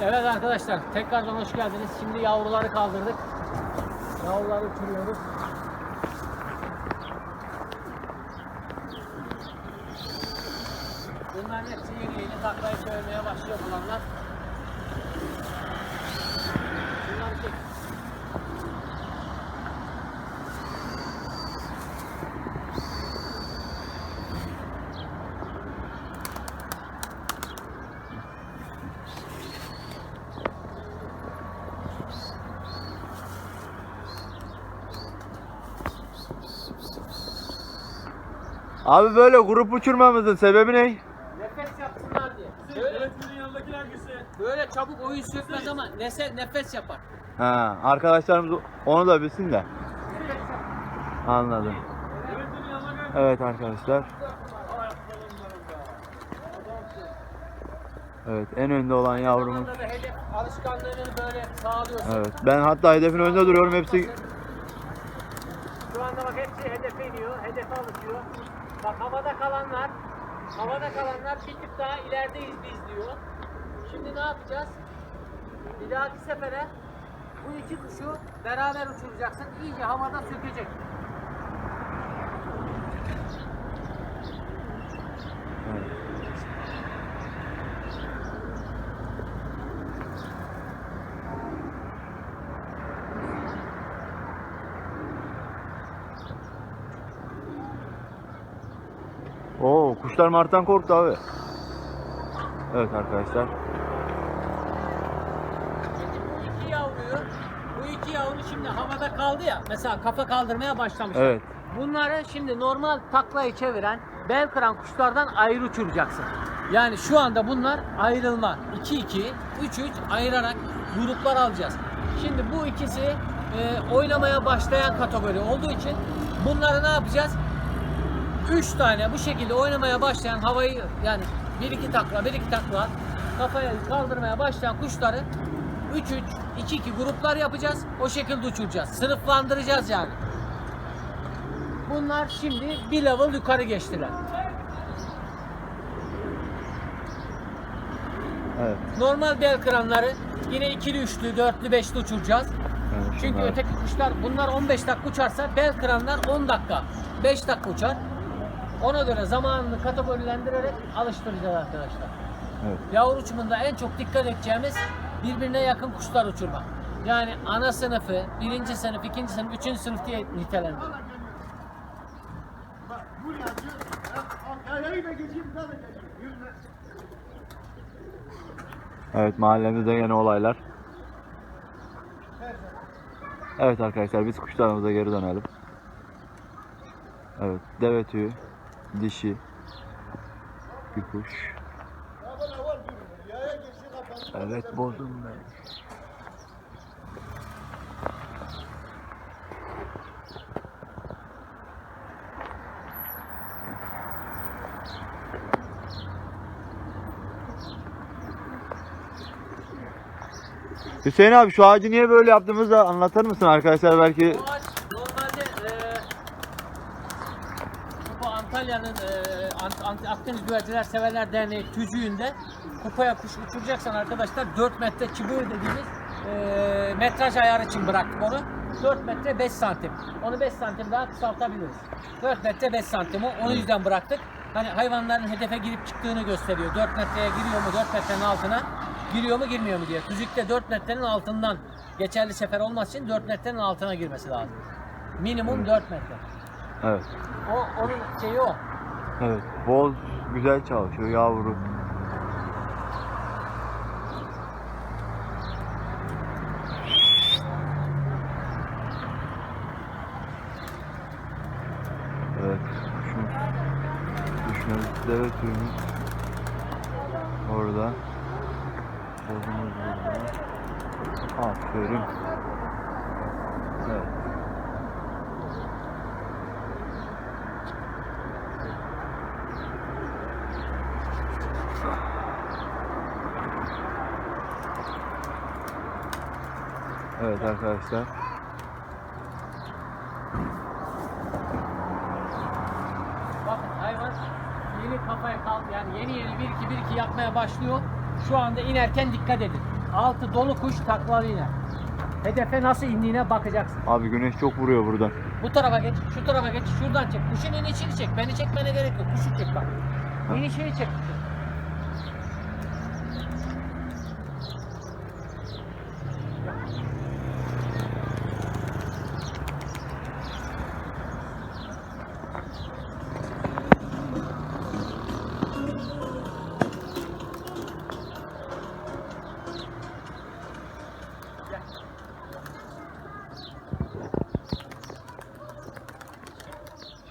Evet arkadaşlar tekrardan hoş geldiniz. Şimdi yavruları kaldırdık. Yavruları uçuruyoruz. Bunların hepsi yeni yeni taklayı söylemeye başlıyor bulanlar. Bunları çek. Abi böyle grup uçurmamızın sebebi ne? Nefes yapsınlar diye. Böyle, böyle çabuk oyun sökmez ama nefes, nefes yapar. Ha, arkadaşlarımız onu da bilsin de. Anladım. Evet arkadaşlar. Evet en önde olan yavrumuz. Zamanda da hedef alışkanlığını böyle sağlıyorsun. Evet ben hatta hedefin önünde duruyorum hepsi. Şu anda bak hepsi hedefe iniyor, hedefe alışıyor. Bak havada kalanlar, havada kalanlar bir tık daha ilerideyiz biz diyor. Şimdi ne yapacağız? Bir dahaki sefere bu iki kuşu beraber uçuracaksın. İyice havada sökecek. Kuşlar marttan korktu abi. Evet arkadaşlar. Bu iki yavruyu, bu iki yavru şimdi havada kaldı ya. Mesela kafa kaldırmaya başlamış. Evet. Bunları şimdi normal taklayı çeviren, bel kıran kuşlardan ayrı uçuracaksın. Yani şu anda bunlar ayrılma. 2-2, 3-3 ayırarak gruplar alacağız. Şimdi bu ikisi e, oynamaya başlayan kategori olduğu için bunları ne yapacağız? 3 tane bu şekilde oynamaya başlayan havayı yani 1-2 takla, 1-2 takla kafaya kaldırmaya başlayan kuşları 3-3, 2-2 gruplar yapacağız. O şekilde uçuracağız. Sınıflandıracağız yani. Bunlar şimdi bir level yukarı geçtiler. Evet. Normal bel kıranları yine ikili, üçlü, dörtlü, beşli uçuracağız. evet Çünkü şunlar. öteki kuşlar bunlar 15 dakika uçarsa bel kıranlar 10 dakika, 5 dakika uçar. Ona göre zamanını kategorilendirerek alıştıracağız arkadaşlar. Evet. Yavru uçumunda en çok dikkat edeceğimiz birbirine yakın kuşlar uçurmak. Yani ana sınıfı, birinci sınıf, ikinci sınıf, üçüncü sınıf diye nitelendiriyor. Evet mahallemizde yine olaylar. Evet arkadaşlar biz kuşlarımıza geri dönelim. Evet deve tüyü, dişi bir kuş. Evet bozdum ben. Hüseyin abi şu ağacı niye böyle yaptığımızı anlatır mısın arkadaşlar belki Bu ağaç normalde e, bu Antalya'nın e, Akdeniz Güvercinler Severler Derneği tüzüğünde kupaya kuş uçuracaksan arkadaşlar 4 metre çubuğu dediğimiz e, metraj ayarı için bıraktık onu. 4 metre 5 santim. Onu 5 santim daha kısaltabiliriz. 4 metre 5 santim o. O yüzden bıraktık. Hani hayvanların hedefe girip çıktığını gösteriyor. 4 metreye giriyor mu 4 metrenin altına giriyor mu girmiyor mu diye. Tüzükte 4 metrenin altından geçerli sefer olması için 4 metrenin altına girmesi lazım. Minimum 4 metre. Evet. O onun şeyi o. Evet. Boz güzel çalışıyor yavru. Evet. Düşmemiz deve tüyümüz orada. Bozumuz burada. Aferin. Evet. Evet arkadaşlar. Bakın hayvan yeni kafaya kaldı yani yeni yeni bir iki bir iki yapmaya başlıyor. Şu anda inerken dikkat edin. altı dolu kuş taklalı iner. Hedefe nasıl indiğine bakacaksın. Abi güneş çok vuruyor buradan. Bu tarafa geç, şu tarafa geç, şuradan çek. Kuşun inişini çek. Beni çekmene gerek yok. Kuşu çek bak. İnişini çek. kuşun.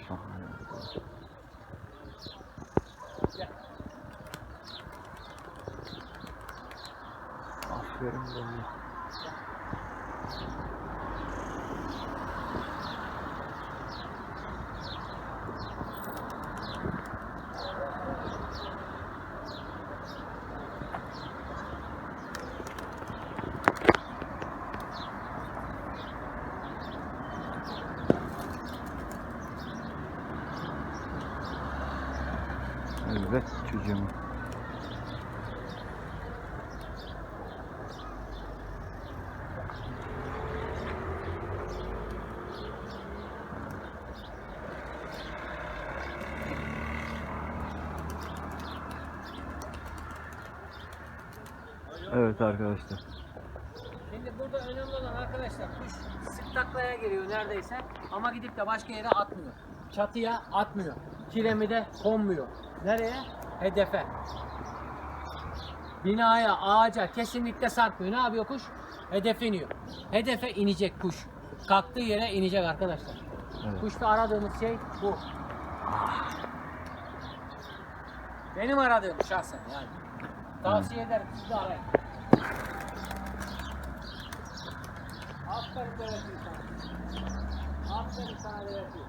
Şahane. Aferin bana. Evet çocuğum. Evet arkadaşlar. Şimdi burada önemli olan arkadaşlar kuş sık taklaya geliyor neredeyse ama gidip de başka yere atmıyor. Çatıya atmıyor. Kiremi de konmuyor. Nereye? Hedefe. Binaya, ağaca kesinlikle sarkmıyor. Ne yapıyor kuş? Hedefe iniyor. Hedefe inecek kuş. Kalktığı yere inecek arkadaşlar. Evet. Kuşta aradığımız şey bu. Benim aradığım şahsen yani. Tavsiye ederim siz de arayın. Aferin Berat'ım sana. Aferin sana Berat'ım.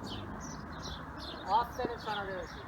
Aferin sana Berat'ım.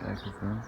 Gel kızım.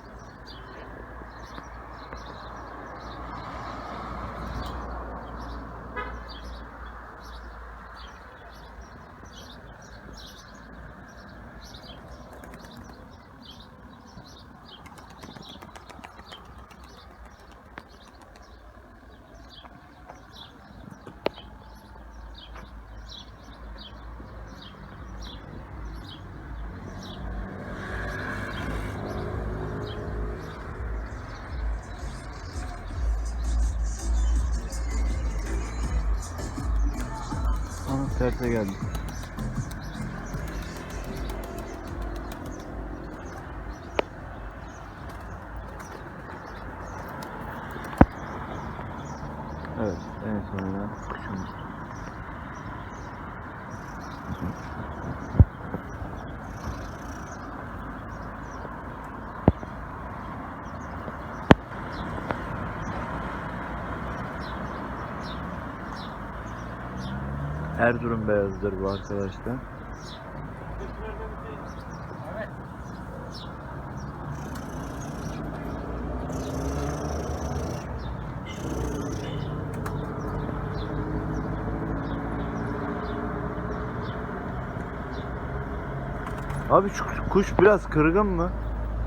Ama terse geldi. Evet, en sonunda kuşumuz. Erzurum beyazıdır bu arkadaşlar. Abi şu kuş biraz kırgın mı?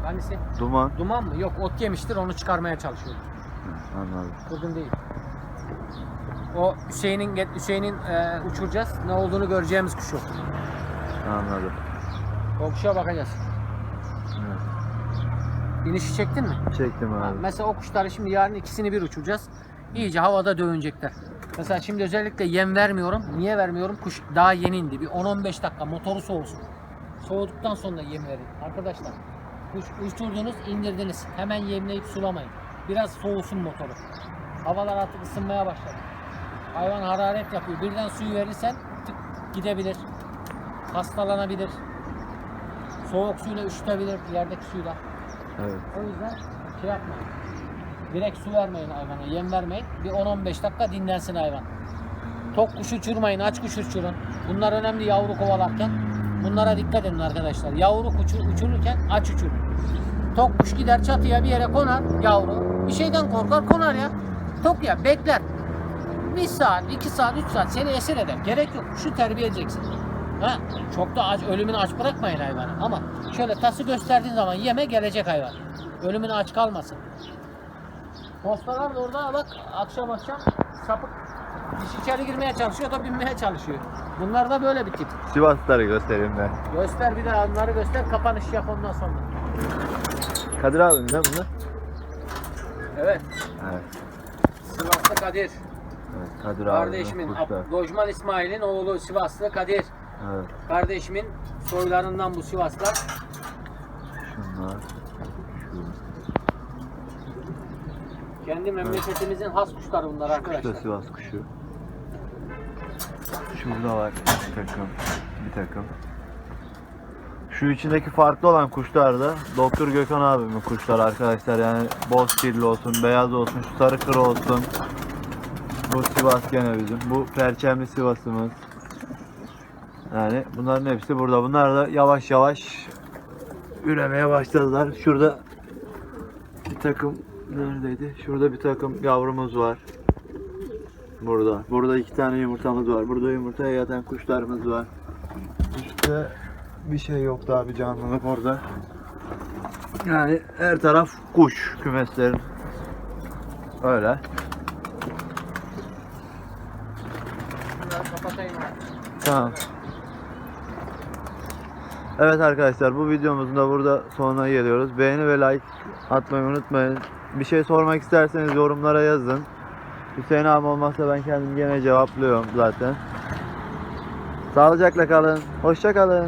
Hangisi? Duman. Duman mı? Yok ot yemiştir onu çıkarmaya çalışıyorum. Hı, Anladım. Kırgın değil. O Hüseyin'in get- Hüseyin'in e, uçuracağız. Ne olduğunu göreceğimiz kuş o. Anladım. O kuşa bakacağız. Evet. İnişi çektin mi? Çektim Ha, abi. Mesela o kuşları şimdi yarın ikisini bir uçuracağız. İyice havada dövünecekler. Mesela şimdi özellikle yem vermiyorum. Niye vermiyorum? Kuş daha yeni indi. Bir 10-15 dakika motoru soğusun. Soğuduktan sonra yem verin. Arkadaşlar kuş uçurdunuz indirdiniz. Hemen yemleyip sulamayın. Biraz soğusun motoru. Havalar artık ısınmaya başladı. Hayvan hararet yapıyor. Birden suyu verirsen tık gidebilir. Hastalanabilir. Soğuk suyla üşütebilir yerdeki suyla. Evet. O yüzden şey yapmayın. Direkt su vermeyin hayvana, yem vermeyin. Bir 10-15 dakika dinlensin hayvan. Tok kuş uçurmayın, aç kuş uçurun. Bunlar önemli yavru kovalarken. Bunlara dikkat edin arkadaşlar. Yavru kuşu uçururken aç uçurun. Tok kuş gider çatıya bir yere konar yavru. Bir şeyden korkar konar ya. Tok ya bekler. Bir saat, iki saat, üç saat seni esir eder. Gerek yok. Kuşu terbiye edeceksin. Ha, çok da aç, ölümünü aç bırakmayın hayvanı. Ama şöyle tası gösterdiğin zaman yeme gelecek hayvan. Ölümüne aç kalmasın. Postalar da orada bak akşam akşam sapık diş içeri girmeye çalışıyor da binmeye çalışıyor. Bunlar da böyle bir tip. Sivaslıları göstereyim ben. Göster bir daha onları göster kapanış yap ondan sonra. Kadir abim mi bunlar? Evet. Evet. Sivaslı Kadir. Evet. Kadir. Kardeşimin kuşlar. Ab- Lojman İsmail'in oğlu Sivaslı Kadir. Evet. Kardeşimin soylarından bu Sivaslar. Şunlar. Şu. Kendi memleketimizin has kuşları bunlar Şu kuş da arkadaşlar. Sivas kuşu. Şurada var bir takım. Bir takım. Şu içindeki farklı olan kuşlar da Doktor Gökhan abimin kuşlar arkadaşlar yani boz kirli olsun, beyaz olsun, şu sarı kır olsun. Bu Sivas gene bizim. Bu perçemli Sivas'ımız. Yani bunların hepsi burada. Bunlar da yavaş yavaş üremeye başladılar. Şurada bir takım neredeydi? Şurada bir takım yavrumuz var. Burada. Burada iki tane yumurtamız var. Burada yumurtaya yatan kuşlarımız var. İşte bir şey yok daha bir canlılık orada. Yani her taraf kuş kümeslerin. Öyle. Tamam. Evet arkadaşlar bu videomuzun da burada sonuna geliyoruz. Beğeni ve like atmayı unutmayın. Bir şey sormak isterseniz yorumlara yazın. Hüseyin abi olmazsa ben kendim gene cevaplıyorum zaten. Sağlıcakla kalın. Hoşça kalın.